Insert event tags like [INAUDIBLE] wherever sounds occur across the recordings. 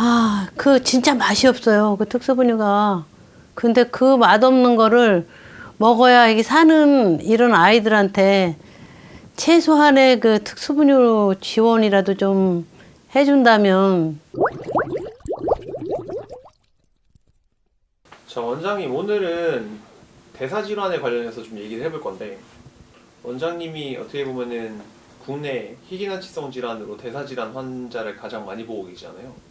아, 그 진짜 맛이 없어요. 그 특수분유가. 근데 그 맛없는 거를 먹어야 이게 사는 이런 아이들한테 최소한의 그 특수분유 지원이라도 좀 해준다면 자 원장님 오늘은 대사 질환에 관련해서 좀 얘기를 해볼 건데 원장님이 어떻게 보면은 국내 희귀난치성 질환으로 대사 질환 환자를 가장 많이 보고 계시잖아요.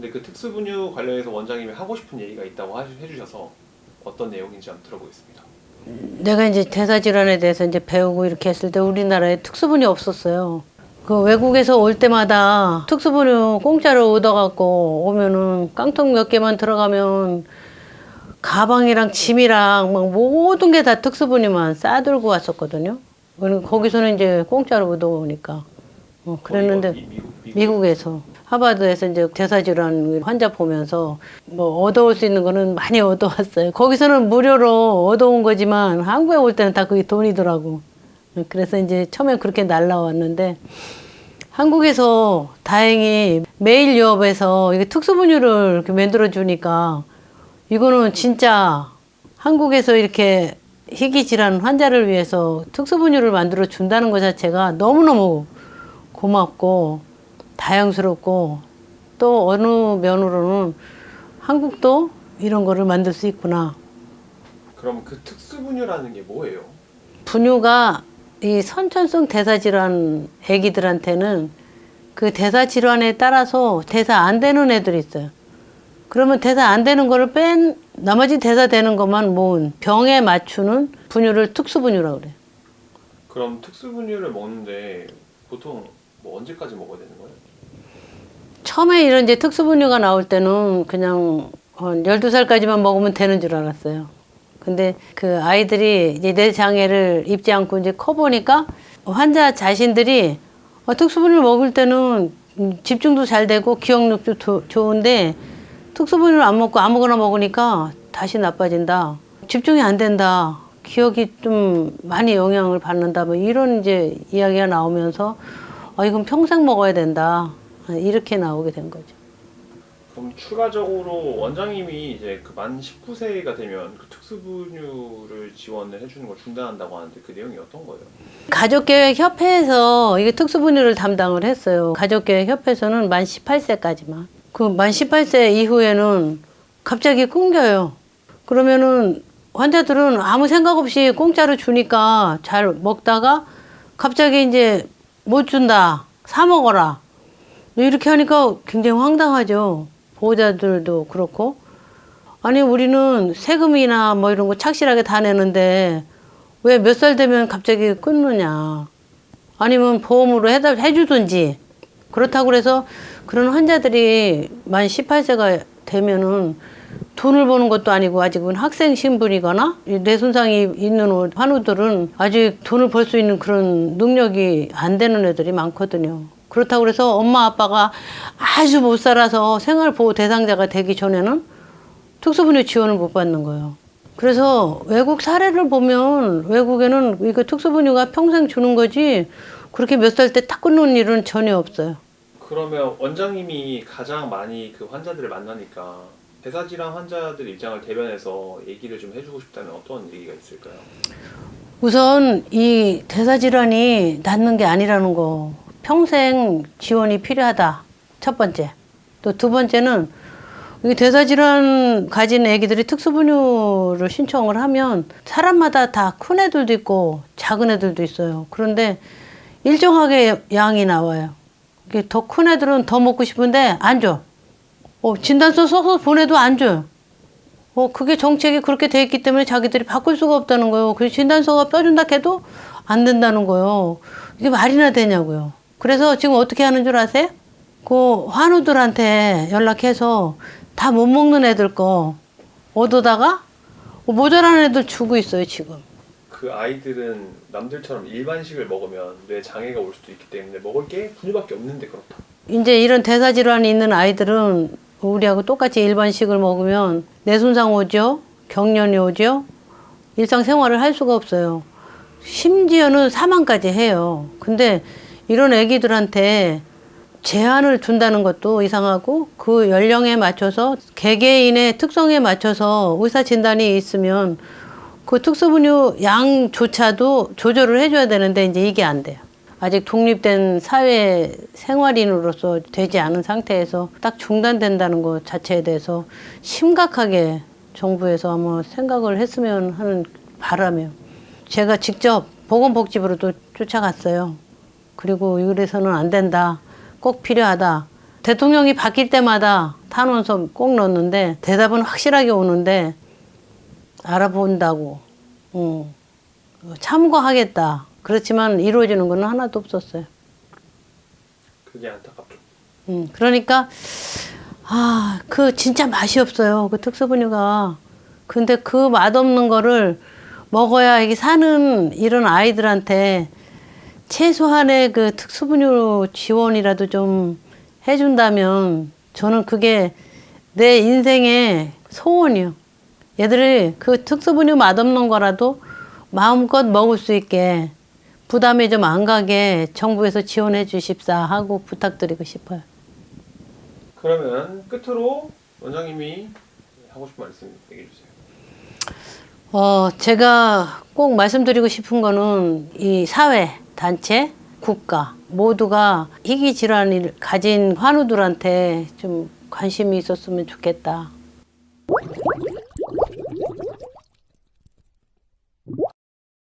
근데 그 특수분유 관련해서 원장님이 하고 싶은 얘기가 있다고 하- 해주셔서 어떤 내용인지 한번 들어보겠습니다. 내가 이제 대사 질환에 대해서 이제 배우고 이렇게 했을 때 우리나라에 특수분이 없었어요. 그 외국에서 올 때마다 특수분유 공짜로 얻어갖고 오면은 깡통 몇 개만 들어가면 가방이랑 짐이랑 막 모든 게 다 특수분유만 싸들고 왔었거든요. 그리고 거기서는 이제 공짜로 얻어오니까 어, 그랬는데 거기가 미- 미국, 미국. 미국에서 하버드에서 이제 대사질환 환자 보면서 뭐 얻어올 수 있는 거는 많이 [LAUGHS] 얻어왔어요. 거기서는 무료로 얻어온 거지만 한국에 올 때는 다 그게 돈이더라고. 그래서 이제 처음에 그렇게 날라왔는데 한국에서 다행히 매일 유업에서 이게 특수분유를 이렇게 만들어 주니까 이거는 진짜 한국에서 이렇게 희귀 질환 환자를 위해서 특수분유를 만들어 준다는 것 자체가 너무너무 고맙고 다양스럽고 또 어느 면으로는 한국도 이런 거를 만들 수 있구나. 그럼 그 특수 분유라는 게 뭐예요? 분유가 이 선천성 대사 질환 애기들한테는 그 대사 질환에 따라서 대사 안 되는 애들이 있어요. 그러면 대사 안 되는 거를 뺀 나머지 대사 되는 것만 모은 병에 맞추는 분유를 특수 분유라고 그래요. 그럼 특수 분유를 먹는데 보통 뭐 언제까지 먹어야 되는 거예요? 처음에 이런 이제 특수분유가 나올 때는 그냥 한 12살까지만 먹으면 되는 줄 알았어요. 근데 그 아이들이 이제 내 장애를 입지 않고 이제 커 보니까 환자 자신들이 어, 특수분유를 먹을 때는 음, 집중도 잘 되고 기억력도 도- 좋은데 특수분유를 안 먹고 아무거나 먹으니까 다시 나빠진다. 집중이 안 된다. 기억이 좀 많이 영향을 받는다. 뭐 이런 이제 이야기가 나오면서 어, 이건 평생 먹어야 된다. 이렇게 나오게 된 거죠. 그럼 추가적으로 원장님이 이제 그 만 19세가 되면 그 특수분유를 지원을 해주는 걸 중단한다고 하는데 그 내용이 어떤 거예요? 가족계획협회에서 이게 특수분유를 담당을 했어요. 가족계획협회에서는 만 18세까지만. 그 만 18세 이후에는 갑자기 끊겨요. 그러면은 환자들은 아무 생각 없이 공짜로 주니까 잘 먹다가 갑자기 이제 못 준다. 사 먹어라. 이렇게 하니까 굉장히 황당하죠. 보호자들도 그렇고. 아니, 우리는 세금이나 뭐 이런 거 착실하게 다 내는데 왜 몇 살 되면 갑자기 끊느냐. 아니면 보험으로 해달, 해주든지. 그렇다고 그래서 그런 환자들이 만 18세가 되면은 돈을 버는 것도 아니고 아직은 학생 신분이거나 이 뇌손상이 있는 환우들은 아직 돈을 벌 수 있는 그런 능력이 안 되는 애들이 많거든요. 그렇다고 그래서 엄마 아빠가 아주 못 살아서 생활보호 대상자가 되기 전에는 특수분유 지원을 못 받는 거예요. 그래서 외국 사례를 보면 외국에는 이거 특수분유가 평생 주는 거지 그렇게 몇 살때딱 끊는 일은 전혀 없어요. 그러면 원장님이 가장 많이 그 환자들을 만나니까 대사질환 환자들 입장을 대변해서 얘기를 좀 해주고 싶다면 어떤 얘기가 있을까요? 우선 이 대사질환이 낫는 게 아니라는 거 평생 지원이 필요하다 첫 번째 또 두 번째는 이 대사질환 가진 애기들이 특수분유를 신청을 하면 사람마다 다 큰 애들도 있고 작은 애들도 있어요 그런데 일정하게 양이 나와요 더 큰 애들은 더 먹고 싶은데 안 줘. 어, 진단서 써서 보내도 안 줘요. 어, 그게 정책이 그렇게 돼 있기 때문에 자기들이 바꿀 수가 없다는 거예요. 그래서 진단서가 껴준다 해도 안 된다는 거예요. 이게 말이나 되냐고요. 그래서 지금 어떻게 하는 줄 아세요? 그 환우들한테 연락해서 다 못 먹는 애들 거 얻어다가 모자라는 애들 주고 있어요, 지금. 그 아이들은 남들처럼 일반식을 먹으면 뇌 장애가 올 수도 있기 때문에 먹을 게 분유밖에 없는데 그렇다. 이제 이런 대사 질환이 있는 아이들은 우리하고 똑같이 일반식을 먹으면 뇌 손상 오죠, 경련이 오죠, 일상 생활을 할 수가 없어요. 심지어는 사망까지 해요. 근데 이런 애기들한테 제한을 둔다는 것도 이상하고 그 연령에 맞춰서 개개인의 특성에 맞춰서 의사 진단이 있으면 그 특수분유 양조차도 조절을 해줘야 되는데 이제 이게 안 돼요. 아직 독립된 사회 생활인으로서 되지 않은 상태에서 딱 중단된다는 것 자체에 대해서 심각하게 정부에서 한번 생각을 했으면 하는 바람이에요. 제가 직접 보건복지부로도 쫓아갔어요. 그리고 이래서는 안 된다. 꼭 필요하다. 대통령이 바뀔 때마다 탄원서 꼭 넣는데 대답은 확실하게 오는데 알아본다고, 응. 참고하겠다. 그렇지만 이루어지는 건 하나도 없었어요. 그게 안타깝죠. 음, 그러니까 아, 그 진짜 맛이 없어요. 그 특수분유가. 근데 그 맛없는 거를 먹어야 이게 사는 이런 아이들한테 최소한의 그 특수분유 지원이라도 좀 해준다면 저는 그게 내 인생의 소원이요. 얘들이 그 특수분유 맛없는 거라도 마음껏 먹을 수 있게 부담이 좀 안 가게 정부에서 지원해 주십사 하고 부탁드리고 싶어요. 그러면 끝으로 원장님이 하고 싶은 말씀 얘기해 주세요. 어, 제가 꼭 말씀드리고 싶은 거는 이 사회, 단체, 국가 모두가 희귀 질환을 가진 환우들한테 좀 관심이 있었으면 좋겠다.